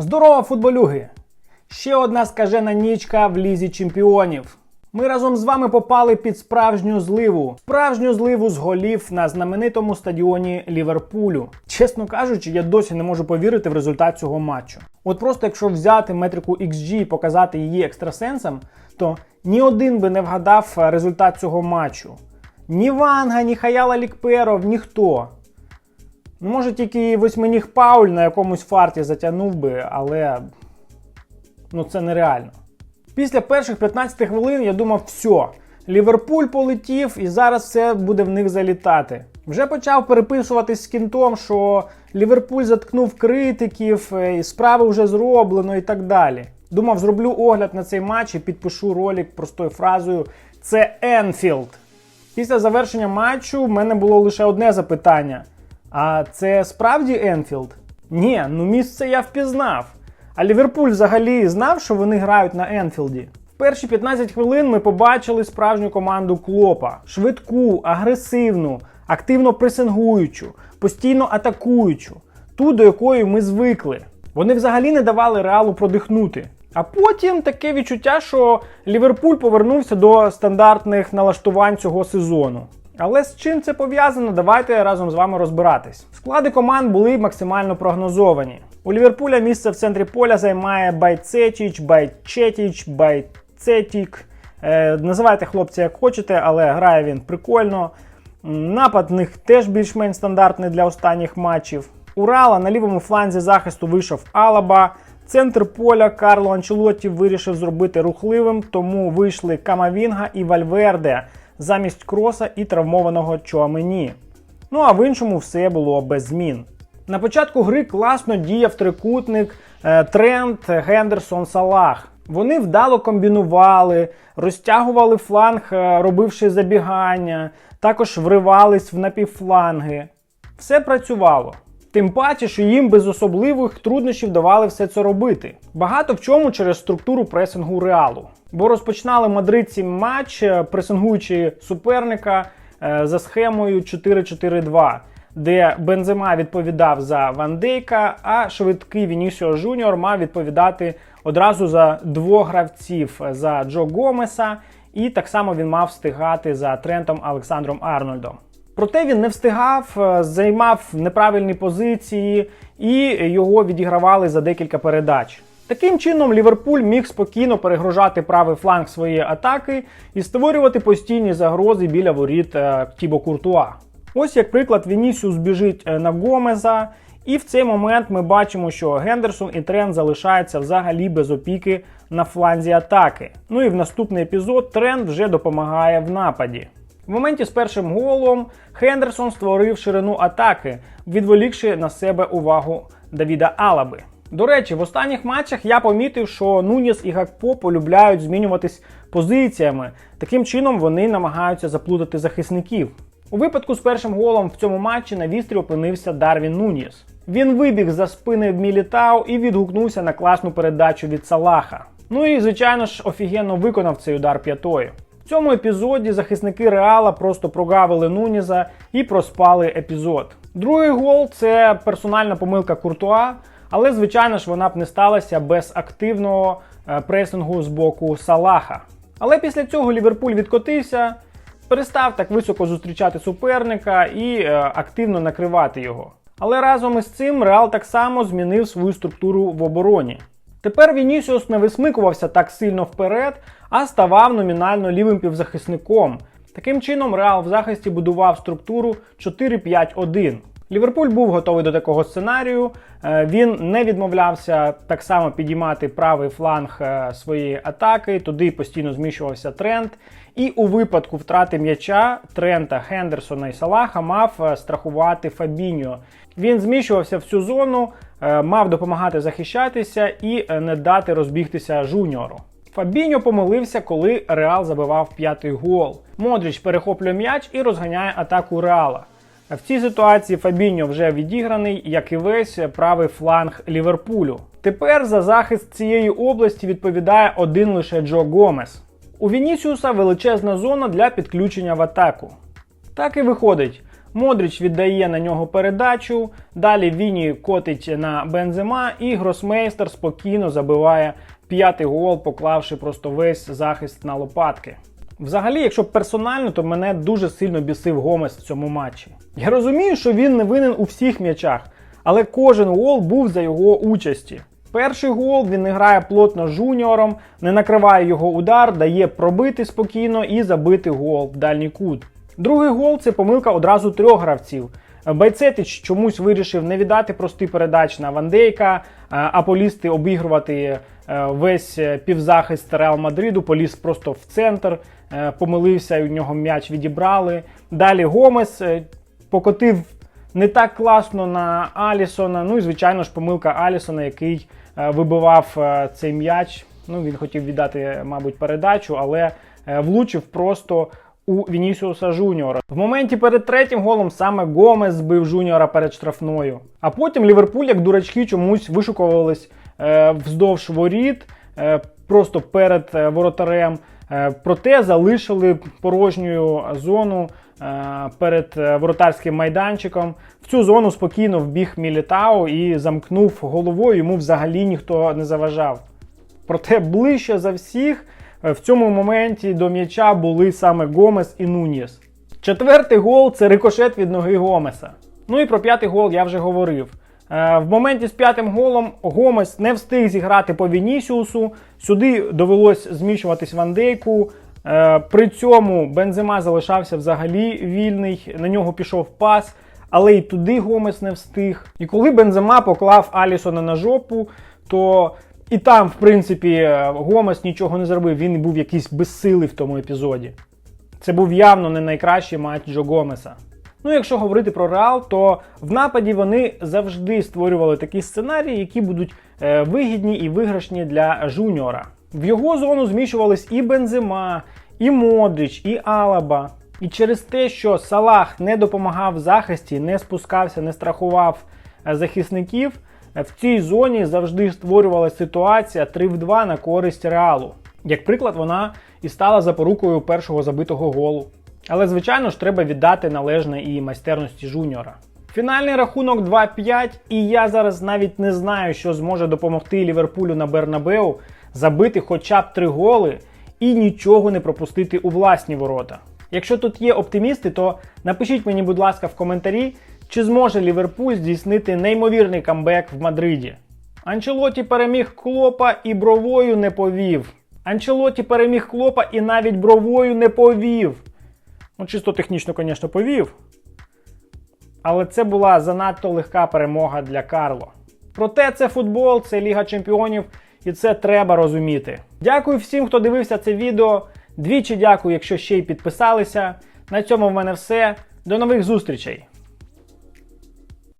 Здорово, футболюги! Ще одна скажена нічка в лізі чемпіонів. Ми разом з вами попали під справжню зливу. Справжню зливу з голів на знаменитому стадіоні Ліверпулю. Чесно кажучи, я досі не можу повірити в результат цього матчу. От просто якщо взяти метрику XG і показати її екстрасенсам, то ні один би не вгадав результат цього матчу. Ні Ванга, ні Хаяла Лікперов, ніхто. Може, тільки восьминіг Пауль на якомусь фарті затягнув би, але ну це нереально. Після перших 15 хвилин я думав, все, Ліверпуль полетів і зараз все буде в них залітати. Вже почав переписуватись з кінтом, що Ліверпуль заткнув критиків, е, і справи вже зроблено і так далі. Думав, зроблю огляд на цей матч і підпишу ролик простою фразою Це Енфілд. Після завершення матчу в мене було лише одне запитання: а це справді Енфілд? Ні, ну місце я впізнав. А Ліверпуль взагалі знав, що вони грають на Енфілді. В перші 15 хвилин ми побачили справжню команду Клопа: швидку, агресивну, активно пресингуючу, постійно атакуючу, ту, до якої ми звикли. Вони взагалі не давали реалу продихнути. А потім таке відчуття, що Ліверпуль повернувся до стандартних налаштувань цього сезону. Але з чим це пов'язано, давайте разом з вами розбиратись. Склади команд були максимально прогнозовані. У Ліверпуля місце в центрі поля займає Байцетіч, Байчетіч, Байцетік. Е, називайте хлопця як хочете, але грає він прикольно. Напад в них теж більш-менш стандартний для останніх матчів. Урала на лівому фланзі захисту вийшов Алаба. Центр поля Карло Анчелотті вирішив зробити рухливим, тому вийшли Камавінга і Вальверде замість кроса і травмованого Чуамені. Ну а в іншому все було без змін. На початку гри класно діяв трикутник е, Трент Гендерсон Салах. Вони вдало комбінували, розтягували фланг, е, робивши забігання, також вривались в напівфланги. Все працювало. Тим паче, що їм без особливих труднощів давали все це робити. Багато в чому через структуру пресингу реалу. Бо розпочинали мадридці матч, е, пресингуючи суперника е, за схемою 4-4-2, де Бензема відповідав за Ван Дейка, а швидкий Вінісіо Жуніор мав відповідати одразу за двох гравців за Джо Гомеса, і так само він мав встигати за Трентом Олександром Арнольдом. Проте він не встигав, е, займав неправильні позиції і його відігравали за декілька передач. Таким чином, Ліверпуль міг спокійно перегружати правий фланг своєї атаки і створювати постійні загрози біля воріт е, Тібо Куртуа. Ось як приклад, Вінісіус біжить е, на Гомеза, і в цей момент ми бачимо, що Гендерсон і Трент залишаються взагалі без опіки на фланзі атаки. Ну і в наступний епізод Трент вже допомагає в нападі. В моменті з першим голом Хендерсон створив ширину атаки, відволікши на себе увагу Давіда Алаби. До речі, в останніх матчах я помітив, що Нуніс і Гакпо полюбляють змінюватись позиціями. Таким чином вони намагаються заплутати захисників. У випадку з першим голом в цьому матчі на вістрі опинився Дарвін Нуніс. Він вибіг за спини Мілітау і відгукнувся на класну передачу від Салаха. Ну і звичайно ж офігенно виконав цей удар п'ятою. Цьому епізоді захисники Реала просто прогавили Нуніза і проспали епізод. Другий гол це персональна помилка Куртуа, але звичайно ж вона б не сталася без активного е, пресингу з боку Салаха. Але після цього Ліверпуль відкотився, перестав так високо зустрічати суперника і е, активно накривати його. Але разом із цим Реал так само змінив свою структуру в обороні. Тепер Вінісіус не висмикувався так сильно вперед, а ставав номінально лівим півзахисником. Таким чином, Реал в захисті будував структуру 4-5-1. Ліверпуль був готовий до такого сценарію. Е, Він не відмовлявся так само підіймати правий фланг е, своєї атаки, туди постійно зміщувався тренд. І у випадку втрати м'яча Трента, Хендерсона і Салаха мав е, страхувати Фабіньо. Він зміщувався в цю зону, мав допомагати захищатися і не дати розбігтися жуніору. Фабіньо помилився, коли Реал забивав п'ятий гол. Модріч перехоплює м'яч і розганяє атаку Реала. В цій ситуації Фабіньо вже відіграний, як і весь правий фланг Ліверпулю. Тепер за захист цієї області відповідає один лише Джо Гомес. У Вінісіуса величезна зона для підключення в атаку. Так і виходить. Модріч віддає на нього передачу. Далі Віні котить на Бензема, і Гросмейстер спокійно забиває п'ятий гол, поклавши просто весь захист на лопатки. Взагалі, якщо персонально, то мене дуже сильно бісив Гомес в цьому матчі. Я розумію, що він не винен у всіх м'ячах, але кожен гол був за його участі. Перший гол він не грає плотно з жуніором, не накриває його удар, дає пробити спокійно і забити гол в дальній кут. Другий гол це помилка одразу трьох гравців. Байцетич чомусь вирішив не віддати простий передач на Вандейка, а полізти обігрувати е, весь е, півзахист Реал Мадриду, поліз просто в центр, е, помилився, і у нього м'яч відібрали. Далі Гомес е, покотив не так класно на Алісона. Ну і звичайно ж помилка Алісона, який е, вибивав е, цей м'яч. Ну він хотів віддати, мабуть, передачу, але е, влучив просто у Вінісіуса Жуніора. В моменті перед третім голом саме Гомес збив Жуніора перед штрафною. А потім Ліверпуль, як дурачки, чомусь вишукувались е, вздовж воріт, е, просто перед е, воротарем. Е, проте залишили порожню зону е, перед е, воротарським майданчиком. В цю зону спокійно вбіг Мілітау і замкнув головою. Йому взагалі ніхто не заважав. Проте ближче за всіх в цьому моменті до м'яча були саме Гомес і Нуніс. Четвертий гол це рикошет від ноги Гомеса. Ну і про п'ятий гол я вже говорив. Е, В моменті з п'ятим голом Гомес не встиг зіграти по Вінісіусу. Сюди довелось зміщуватись Вандейку. Е, При цьому Бензема залишався взагалі вільний. На нього пішов пас, але і туди Гомес не встиг. І коли Бензема поклав Алісона на жопу, то і там, в принципі, е, Гомес нічого не зробив. Він був якийсь безсилий в тому епізоді. Це був явно не найкращий матч Джо Гомеса. Ну, якщо говорити про Реал, то в нападі вони завжди створювали такі сценарії, які будуть е, вигідні і виграшні для Жуніора. В його зону зміщувались і Бензема, і Модріч, і Алаба. І через те, що Салах не допомагав в захисті, не спускався, не страхував е, захисників, в цій зоні завжди створювалася ситуація 3 в 2 на користь Реалу. Як приклад, вона і стала запорукою першого забитого голу. Але, звичайно ж, треба віддати належне і майстерності жуніора. Фінальний рахунок 2-5, і я зараз навіть не знаю, що зможе допомогти Ліверпулю на Бернабеу забити хоча б три голи і нічого не пропустити у власні ворота. Якщо тут є оптимісти, то напишіть мені, будь ласка, в коментарі, чи зможе Ліверпуль здійснити неймовірний камбек в Мадриді. Анчелоті переміг Клопа і бровою не повів. Анчелоті переміг Клопа і навіть бровою не повів. Ну, чисто технічно, звісно, повів. Але це була занадто легка перемога для Карло. Проте це футбол, це Ліга Чемпіонів, і це треба розуміти. Дякую всім, хто дивився це відео. Двічі дякую, якщо ще й підписалися. На цьому в мене все. До нових зустрічей!